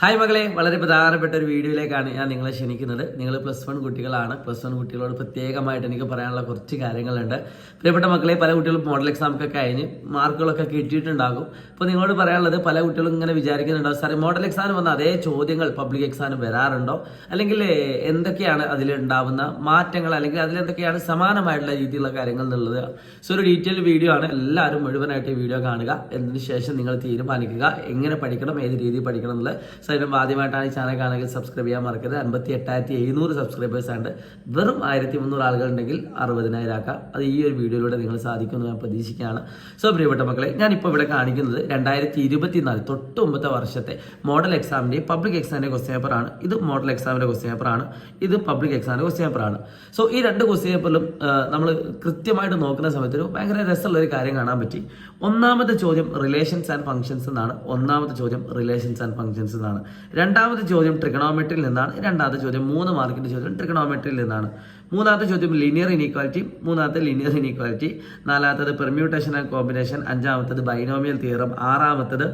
Hi മകളെ വളരെ പ്രധാനപ്പെട്ട ഒരു വീഡിയോയിലേക്കാണ് ഞാൻ നിങ്ങളെ ക്ഷണിക്കുന്നത്. നിങ്ങൾ പ്ലസ് വൺ കുട്ടികളാണ്. പ്ലസ് വൺ കുട്ടികളോട് പ്രത്യേകമായിട്ട് എനിക്ക് പറയാനുള്ള കുറച്ച് കാര്യങ്ങളുണ്ട്. പ്രിയപ്പെട്ട മക്കളെ പല കുട്ടികളും മോഡൽ എക്സാം ഒക്കെ കഴിഞ്ഞ് മാർക്കുകളൊക്കെ കിട്ടിയിട്ടുണ്ടാകും. അപ്പോൾ നിങ്ങളോട് പറയാനുള്ളത് പല കുട്ടികളും ഇങ്ങനെ വിചാരിക്കുന്നുണ്ടാവും. സാറേ മോഡൽ എക്സാം വന്ന അതേ ചോദ്യങ്ങൾ പബ്ലിക് എക്സാം വരാറുണ്ടോ? അല്ലെങ്കിൽ എന്തൊക്കെയാണ് അതിൽ ഉണ്ടാവുന്ന മാറ്റങ്ങൾ? അല്ലെങ്കിൽ അതിലെന്തൊക്കെയാണ് സമാനമായിട്ടുള്ള രീതിയിലുള്ള കാര്യങ്ങൾ എന്നുള്ളത്? സോ ഒരു ഡീറ്റെയിൽ വീഡിയോ ആണ്. എല്ലാവരും മുഴുവനായിട്ട് വീഡിയോ കാണുക. എന്നതിന് ശേഷം നിങ്ങൾ തീരുമാനിക്കുക. എങ്ങനെ പഠിക്കണം ഏത് രീതിയിൽ പഠിക്കണം എന്നുള്ളത് സോ ഇതിന് ആദ്യമായിട്ടാണ് ഈ ചാനൽ കാണുമെങ്കിൽ സബ്സ്ക്രൈബ് ചെയ്യാൻ മറക്കരുത്. അൻപത്തി എട്ടായിരത്തി എഴുന്നൂറ് സബ്സ്ക്രൈബേഴ്സ് ഉണ്ട് വെറും ആയിരത്തി മുന്നൂറ് ആളുകൾ ഉണ്ടെങ്കിൽ അറുപതിനായിരം ആക്കാം. അത് ഈ ഒരു വീഡിയോയിലൂടെ നിങ്ങൾ സാധിക്കുമെന്ന് ഞാൻ പ്രതീക്ഷിക്കുകയാണ്. സോ പ്രിയപ്പെട്ട മക്കളെ ഞാനിപ്പോൾ ഇവിടെ കാണിക്കുന്നത് രണ്ടായിരത്തി ഇരുപത്തിനാല് തൊട്ട് വർഷത്തെ മോഡൽ എക്സാമിന്റെ പബ്ലിക് എക്സാമിന്റെ ക്വസ്റ്റ്യൻ പേപ്പറാണ് ഇത് മോഡൽ എക്സാമിന്റെ ക്വസ്റ്റ്യൻ പേപ്പറാണ് ഇത് പബ്ലിക് എക്സാമിന്റെ ക്വസ്റ്റ്യൻ പേപ്പറാണ് സോ ഈ രണ്ട് ക്വസ്റ്റ്യൻ പേപ്പറിലും നമ്മൾ കൃത്യമായിട്ട് നോക്കുന്ന സമയത്ത് ഒരു ഭയങ്കര രസമുള്ള ഒരു കാര്യം കാണാൻ പറ്റി. ഒന്നാമത്തെ ചോദ്യം റിലേഷൻസ് ആൻഡ് ഫങ്ഷൻസ് എന്നാണ്. ഒന്നാമത്തെ ചോദ്യം റിലേഷൻസ് ആൻഡ് ഫങ്ഷൻസ് എന്നാണ്. രണ്ടാമത്തെ ചോദ്യം ട്രിഗണോമെട്രിയിൽ നിന്നാണ്. രണ്ടാമത്തെ ചോദ്യം മൂന്ന് മാർക്കിന്റെ ചോദ്യം ട്രിഗണോമെട്രിയിൽ നിന്നാണ്. മൂന്നാമത്തെ ചോദ്യം ലീനിയർ ഇനീക്വാലിറ്റി മൂന്നാമത്തെ ലീനിയർ ഇനീക്വാലിറ്റി നാലാമത്തത് പെർമ്യൂട്ടേഷൻ ആൻഡ് കോമ്പിനേഷൻ അഞ്ചാമത്തത് ബൈനോമിയൽ തിയറം ആറാമത്തത്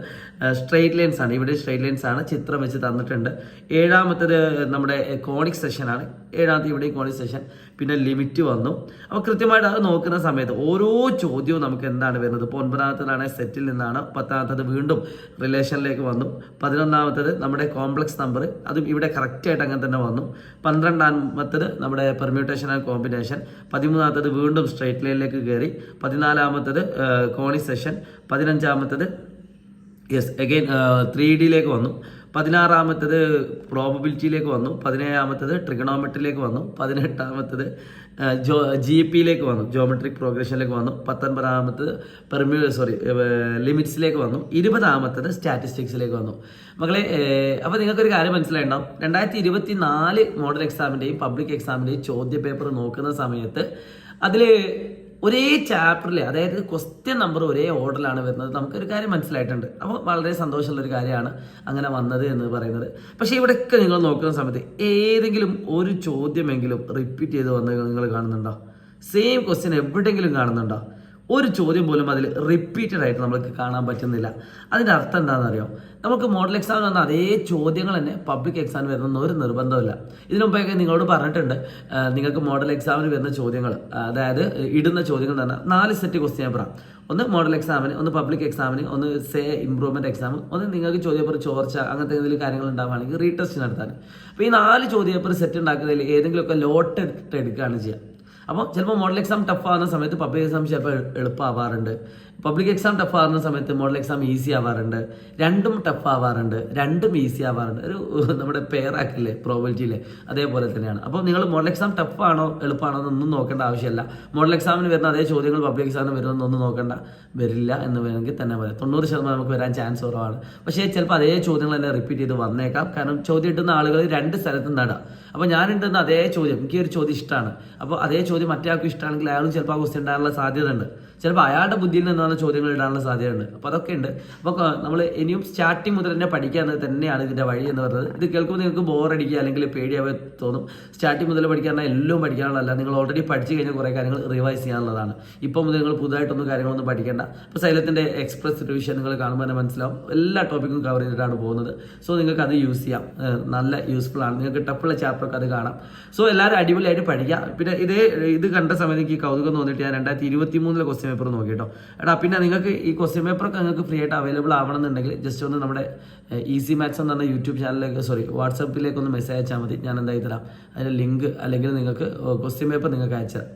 സ്ട്രെയിറ്റ് ലൈൻസ് ആണ്. ഇവിടെ സ്ട്രെയിറ്റ് ലൈൻസ് ആണ് ചിത്രം വെച്ച് തന്നിട്ടുണ്ട്. ഏഴാമത്തത് നമ്മുടെ കോണിക് സെഷൻ ആണ്. ഏഴാമത്തെ ഇവിടെ കോണിക് സെഷൻ പിന്നെ ലിമിറ്റ് വന്നു. അപ്പോൾ കൃത്യമായിട്ട് അത് നോക്കുന്ന സമയത്ത് ഓരോ ചോദ്യവും നമുക്ക് എന്താണ് വരുന്നത്? ഇപ്പോൾ ഒൻപതാമത്തതാണ് സെറ്റിൽ നിന്നാണ്. പത്താമത്തത് വീണ്ടും റിലേഷനിലേക്ക് വന്നു. പതിനൊന്നാമത്തത് നമ്മുടെ കോംപ്ലക്സ് നമ്പർ അതും ഇവിടെ കറക്റ്റായിട്ട് അങ്ങനെ തന്നെ വന്നു. പന്ത്രണ്ടാമത്തത് നമ്മുടെ പെർമ്യൂട്ടേഷൻ ആൻഡ് കോമ്പിനേഷൻ പതിമൂന്നാമത്തത് വീണ്ടും സ്ട്രൈറ്റ് ലൈനിലേക്ക് കയറി. പതിനാലാമത്തത് കോണി സെഷൻ പതിനഞ്ചാമത്തത് യെസ് അഗെയിൻ ത്രീ ഡിയിലേക്ക് വന്നു. പതിനാറാമത്തത് പ്രോബബിലിറ്റിയിലേക്ക് വന്നു പതിനേഴാമത്തത് ട്രിഗണോമെട്രിയിലേക്ക് വന്നു പതിനെട്ടാമത്തത് ജോ ജി പിയിലേക്ക് വന്നു ജോമെട്രിക് പ്രോഗ്രഷനിലേക്ക് വന്നു പത്തൊൻപതാമത്തത് പെർമ്യൂ സോറി ലിമിറ്റ്സിലേക്ക് വന്നു ഇരുപതാമത്തത് സ്റ്റാറ്റിസ്റ്റിക്സിലേക്ക് വന്നു. മകളെ അപ്പോൾ നിങ്ങൾക്കൊരു കാര്യം മനസ്സിലായിട്ടുണ്ടാവും. രണ്ടായിരത്തി ഇരുപത്തി നാല് മോഡൽ എക്സാമിന്റെയും പബ്ലിക് എക്സാമിന്റെയും ചോദ്യ പേപ്പർ നോക്കുന്ന സമയത്ത് അതിൽ ഒരേ ചാപ്റ്ററിൽ അതായത് ക്വസ്റ്റ്യൻ നമ്പർ ഒരേ ഓർഡറിലാണ് വരുന്നത്. നമുക്കൊരു കാര്യം മനസ്സിലായിട്ടുണ്ട്. അപ്പോൾ വളരെ സന്തോഷമുള്ള ഒരു കാര്യമാണ് അങ്ങനെ വന്നത് എന്ന് പറയുന്നത്. പക്ഷേ ഇവിടെയൊക്കെ നിങ്ങൾ നോക്കുന്ന സമയത്ത് ഏതെങ്കിലും ഒരു ചോദ്യമെങ്കിലും റിപ്പീറ്റ് ചെയ്ത് വന്നത് നിങ്ങൾ കാണുന്നുണ്ടോ? സെയിം ക്വസ്റ്റ്യൻ എവിടെയെങ്കിലും കാണുന്നുണ്ടോ? ഒരു ചോദ്യം പോലും അതിൽ റിപ്പീറ്റഡ് ആയിട്ട് നമുക്ക് കാണാൻ പറ്റുന്നില്ല. അതിന്റെ അർത്ഥം എന്താണെന്ന് അറിയാം നമുക്ക് മോഡൽ എക്സാമിന് വന്ന അതേ ചോദ്യങ്ങൾ തന്നെ പബ്ലിക് എക്സാമിന് വരുന്ന ഒരു നിർബന്ധമില്ല ഇതിനു മുമ്പൊക്കെ നിങ്ങളോട് പറഞ്ഞിട്ടുണ്ട് നിങ്ങൾക്ക് മോഡൽ എക്സാമിന് വരുന്ന ചോദ്യങ്ങൾ അതായത് ഇടുന്ന ചോദ്യങ്ങൾ തന്നെ. നാല് സെറ്റ് ക്വസ്റ്റ്യൻ പേപ്പറാണ് ഒന്ന് മോഡൽ എക്സാമിന് ഒന്ന് പബ്ലിക് എക്സാമിന് ഒന്ന് സേ ഇമ്പ്രൂവ്മെന്റ് എക്സാം ഒന്ന് നിങ്ങൾക്ക് ചോദ്യപേപ്പർ ചോർച്ച അങ്ങനത്തെ എന്തെങ്കിലും കാര്യങ്ങൾ ഉണ്ടാവുകയാണെങ്കിൽ റീടെസ്റ്റ് നടത്താൻ. അപ്പോൾ ഈ നാല് ചോദ്യപേപ്പർ സെറ്റ് ഉണ്ടാക്കുന്നതിൽ ഏതെങ്കിലുമൊക്കെ ലോട്ട് എടുത്തിട്ട് എടുക്കുകയാണ് ചെയ്യുക. അപ്പോൾ ചിലപ്പോൾ മോഡൽ എക്സാം ടഫ് ആവുന്ന സമയത്ത് പബ്ലിക് എക്സാം ചിലപ്പോൾ എളുപ്പമാവാറുണ്ട്. പബ്ലിക് എക്സാം ടഫ് ആവുന്ന സമയത്ത് മോഡൽ എക്സാം ഈസി ആവാറുണ്ട്. രണ്ടും ടഫ് ആവാറുണ്ട്. രണ്ടും ഈസി ആവാറുണ്ട്. ഒരു നമ്മുടെ പെയറാക്കില്ലേ പ്രോബിലിറ്റിയിലെ അതേപോലെ തന്നെയാണ്. അപ്പോൾ നിങ്ങൾ മോഡൽ എക്സാം ടഫ് ആണോ എളുപ്പമാണോ എന്നൊന്നും നോക്കേണ്ട ആവശ്യമില്ല. മോഡൽ എക്സാമിന് വരുന്ന അതേ ചോദ്യങ്ങൾ പബ്ലിക് എക്സാമിന് വരുന്നൊന്നും നോക്കേണ്ട വരില്ല എന്ന് വേണമെങ്കിൽ തന്നെ പറയാം. തൊണ്ണൂറ് ശതമാനം നമുക്ക് വരാൻ ചാൻസ് കുറവാണ്. പക്ഷേ ചിലപ്പോൾ അതേ ചോദ്യങ്ങൾ തന്നെ റിപ്പീറ്റ് ചെയ്ത് വന്നേക്കാം. കാരണം ചോദ്യം ഇട്ടുന്ന ആളുകൾ രണ്ട് സ്ഥലത്ത് നടാം അപ്പോൾ ഞാൻ ഇട്ടുന്ന അതേ ചോദ്യം എനിക്ക് ഒരു ചോദ്യം ഇഷ്ടമാണ് അപ്പോൾ അതേ ചോദ്യം മറ്റേ ആൾക്കും ഇഷ്ടമാണെങ്കിൽ അയാളും ചിലപ്പോൾ ആ ക്വസ്റ്റ്യൻ ഉണ്ടാകാനുള്ള സാധ്യത ഉണ്ട് ചിലപ്പോൾ അയാളുടെ ബുദ്ധിയിൽ നിന്നാണ് ചോദ്യങ്ങൾ ഇടാനുള്ള സാധ്യതയുണ്ട്. അപ്പോൾ അതൊക്കെ ഉണ്ട്. അപ്പോൾ നമ്മൾ ഇനിയും സ്റ്റാർട്ടിങ് മുതൽ തന്നെ പഠിക്കുക തന്നെയാണ് ഇതിന്റെ വഴി എന്ന് പറയുന്നത് ഇത് കേൾക്കുമ്പോൾ നിങ്ങൾക്ക് ബോറടിക്കുക അല്ലെങ്കിൽ പേടിയാവേ തോന്നും. സ്റ്റാർട്ടിങ് മുതൽ പഠിക്കാനുള്ള എല്ലാം പഠിക്കാനുള്ളതല്ല നിങ്ങൾ ഓൾറെഡി പഠിച്ചു കഴിഞ്ഞ കുറേ കാര്യങ്ങൾ റിവൈസ് ചെയ്യാനുള്ളതാണ്. ഇപ്പോൾ മുതൽ നിങ്ങൾ പുതുതായിട്ടൊന്നും കാര്യങ്ങളൊന്നും പഠിക്കേണ്ട. അപ്പോൾ സൈലത്തിന്റെ എക്സ്പ്രസ് റിവിഷൻ നിങ്ങൾ കാണുമ്പോൾ തന്നെ മനസ്സിലാവും. എല്ലാ ടോപ്പിക്കും കവർ ചെയ്തിട്ടാണ് പോകുന്നത്. സോ നിങ്ങൾക്ക് അത് യൂസ് ചെയ്യാം. നല്ല യൂസ്ഫുൾ ആണ്. നിങ്ങൾക്ക് ടഫുള്ള ചാപ്റ്ററൊക്കെ അത് കാണാം. സോ എല്ലാവരും അടിപൊളിയായിട്ട് പഠിക്കുക പിന്നെ ഇതേ ഇത് കണ്ട സമയത്ത് എനിക്ക് കൗതുകം തോന്നിയിട്ട് ഞാൻ രണ്ടായിരത്തി ഇരുപത്തി മൂന്നിലെ ക്വസ്റ്റ്യൻ പേപ്പർ നോക്കിട്ടോ എടാ പിന്നെ നിങ്ങൾക്ക് ഈ ക്വസ്റ്റ്യൻ പേപ്പറൊക്കെ നിങ്ങൾക്ക് ഫ്രീ ആയിട്ട് അവൈലബിൾ ആവണമെന്നുണ്ടെങ്കിൽ ജസ്റ്റ് ഒന്ന് നമ്മുടെ ഈസി മാത്സ് എന്ന് പറഞ്ഞ യൂട്യൂബ് ചാനലിലേക്ക് സോറി വാട്സപ്പിലേക്ക് ഒന്ന് മെസ്സേജ് അയച്ചാൽ മതി. ഞാൻ എന്തായി തരാം. അതിന്റെ ലിങ്ക് അല്ലെങ്കിൽ നിങ്ങൾക്ക് ക്വസ്റ്റ്യൻ പേപ്പർ നിങ്ങൾക്ക് അയച്ചാൽ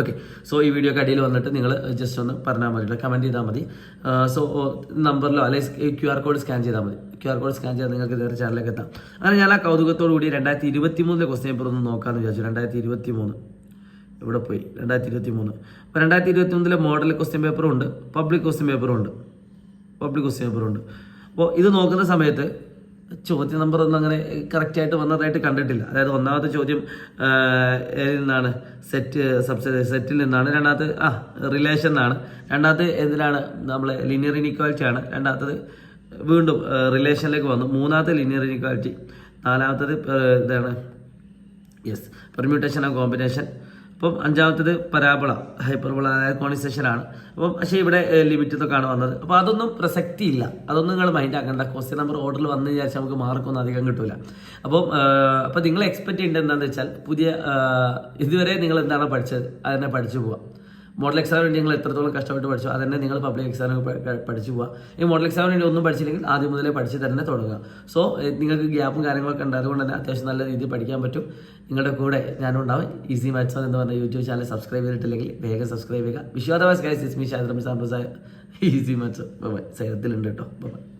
ഓക്കെ സോ ഈ വീഡിയോ അടിയിൽ വന്നിട്ട് നിങ്ങൾ ജസ്റ്റ് ഒന്ന് പറഞ്ഞാൽ മതി കമന്റ് ചെയ്താൽ മതി. സോ നമ്പറിലോ അല്ലെങ്കിൽ ക്യു ആർ കോഡ് സ്കാൻ ചെയ്താൽ മതി. ക്യു ആർ കോഡ് സ്കാൻ ചെയ്താൽ നിങ്ങൾക്ക് ഇതേ ചാനലിലേക്ക് എത്താം. അങ്ങനെ ഞാൻ ആ കൗതുകത്തോടു കൂടി രണ്ടായിരത്തി ഇരുപത്തി മൂന്നിലെ ക്വസ്റ്റ്യൻ പേപ്പർ ഒന്ന് നോക്കാമെന്ന് വിചാരിച്ചു. രണ്ടായിരത്തി ഇരുപത്തി മൂന്ന് ഇവിടെ പോയി രണ്ടായിരത്തി ഇരുപത്തി മൂന്ന് അപ്പോൾ രണ്ടായിരത്തി ഇരുപത്തി മൂന്നിലെ മോഡൽ ക്വസ്റ്റ്യൻ പേപ്പറും ഉണ്ട് പബ്ലിക് ക്വസ്റ്റ്യൻ പേപ്പറും ഉണ്ട് പബ്ലിക് ക്വസ്റ്റ്യൻ പേപ്പറും ഉണ്ട്. അപ്പോൾ ഇത് നോക്കുന്ന സമയത്ത് ചോദ്യ നമ്പർ ഒന്നും അങ്ങനെ കറക്റ്റായിട്ട് വന്നതായിട്ട് കണ്ടിട്ടില്ല. അതായത് ഒന്നാമത്തെ ചോദ്യം നിന്നാണ്? സെറ്റ് സബ്സിഡി സെറ്റിൽ നിന്നാണ്. രണ്ടാമത്തെ ആ റിലേഷൻ എന്നാണ്. രണ്ടാമത്തെ എന്തിനാണ് നമ്മൾ ലീനിയർ ഇനിക്വാലിറ്റി ആണ്. രണ്ടാമത്തത് വീണ്ടും റിലേഷനിലേക്ക് വന്നു. മൂന്നാമത്തെ ലീനിയർ ഇനിക്വാലിറ്റി നാലാമത്തത് ഇതാണ് യെസ് പെർമ്യൂട്ടേഷൻ ആൻഡ് കോമ്പിനേഷൻ അപ്പം അഞ്ചാമത്തേത് പരാബള ഹൈപ്പർബള അതായത് കോണിസേഷൻ ആണ് അപ്പം പക്ഷേ ഇവിടെ ലിമിറ്റ് ഇതൊക്കെയാണ് വന്നത്. അപ്പോൾ അതൊന്നും പ്രസക്തി ഇല്ല. അതൊന്നും നിങ്ങൾ മൈൻഡ് ആക്കണ്ട. ക്വസ്റ്റ്യൻ നമ്പർ ഓർഡറിൽ വന്നു വിചാരിച്ചാൽ നമുക്ക് മാർക്കൊന്നും അധികം കിട്ടില്ല അപ്പം അപ്പോൾ നിങ്ങൾ എക്സ്പെക്ട് ചെയ്യേണ്ടത് എന്താണെന്ന് വെച്ചാൽ പുതിയ ഇതുവരെ നിങ്ങൾ എന്താണ് പഠിച്ചത് അതിനെ പഠിച്ചു പോവാം. മോഡൽ എക്സാം വേണ്ടി നിങ്ങൾ എത്രത്തോളം കഷ്ടപ്പെട്ട് പഠിച്ചു അതന്നെ നിങ്ങൾ പബ്ലിക് എക്സാമിന് പഠിച്ചു പോവുക ഈ മോഡൽ എക്സാമിന് വേണ്ടി ഒന്നും പഠിച്ചില്ലെങ്കിൽ ആദ്യം മുതലേ പഠിച്ച് തന്നെ തുടങ്ങുക സോ നിങ്ങൾക്ക് ഗ്യാപ്പും കാര്യങ്ങളൊക്കെ ഉണ്ട്. അതുകൊണ്ട് തന്നെ അത്യാവശ്യം നല്ല രീതിയിൽ പഠിക്കാൻ പറ്റും. നിങ്ങളുടെ കൂടെ ഞാനും ഉണ്ടാവും. ഈസി മാത്സ് എന്ന് പറഞ്ഞ യൂട്യൂബ് ചാനൽ സബ്സ്ക്രൈബ് ചെയ്തിട്ടില്ലെങ്കിൽ വേഗം സബ്സ്ക്രൈബ് ചെയ്യുക. സാംബസായ ഈസി മാത്സ് ബൈ കേട്ടോ. ബൈ